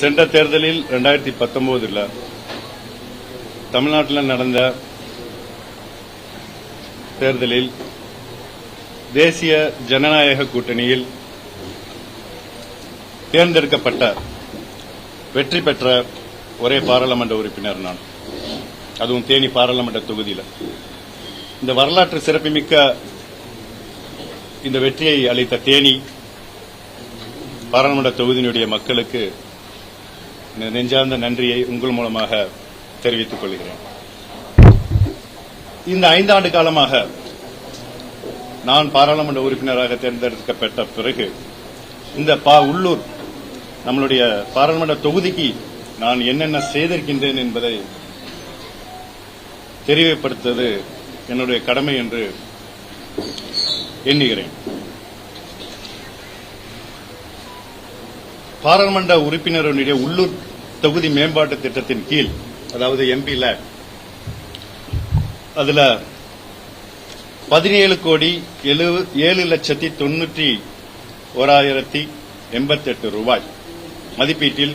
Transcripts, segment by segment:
சென்ற தேர்தலில் ரெண்டாயிரத்தி பத்தொன்பதுல தமிழ்நாட்டில் நடந்த தேர்தலில் தேசிய ஜனநாயக கூட்டணியில் தேர்ந்தெடுக்கப்பட்ட வெற்றி பெற்ற ஒரே பாராளுமன்ற உறுப்பினர் நான். அதுவும் தேனி பாராளுமன்ற தொகுதியில். இந்த வரலாற்று சிறப்புமிக்க இந்த வெற்றியை அளித்த தேனி பாராளுமன்ற தொகுதியினுடைய மக்களுக்கு நெஞ்சார்ந்த நன்றியை உங்கள் மூலமாக தெரிவித்துக் கொள்கிறேன். இந்த ஐந்தாண்டு காலமாக நான் பாராளுமன்ற உறுப்பினராக தேர்ந்தெடுக்கப்பட்ட பிறகு இந்த பா உள்ளூர் நம்மளுடைய பாராளுமன்ற தொகுதிக்கு நான் என்னென்ன செய்திருக்கின்றேன் என்பதை தெரிவுபடுத்துவது என்னுடைய கடமை என்று எண்ணுகிறேன். பாராளுமன்ற உறுப்பினருடைய உள்ளூர் தொகுதி மேம்பாட்டு திட்டத்தின் கீழ் அதாவது எம்பி லேட் அதுல பதினேழு கோடி எழு- ஏழு லட்சத்தி தொண்ணூற்றி ஓராயிரத்தி எண்பத்தி எட்டு ரூபாய். மதிப்பீட்டில்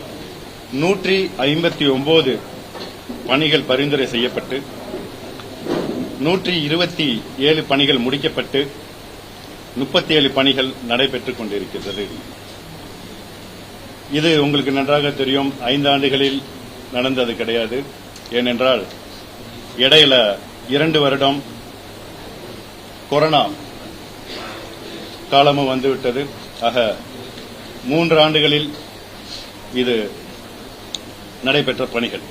நூற்றி ஐம்பத்தி ஒன்பது பணிகள் பரிந்துரை செய்யப்பட்டு நூற்றி இருபத்தி ஏழு பணிகள் முடிக்கப்பட்டு முப்பத்தி ஏழு பணிகள் நடைபெற்றுக் கொண்டிருக்கிறது இது உங்களுக்கு நன்றாக தெரியும். ஐந்து ஆண்டுகளில் நடந்தது கிடையாது. ஏனென்றால் இடையில இரண்டு வருடம் கொரோனா காலமும் வந்துவிட்டது. ஆக மூன்று ஆண்டுகளில் இது நடைபெற்ற பணிகள்.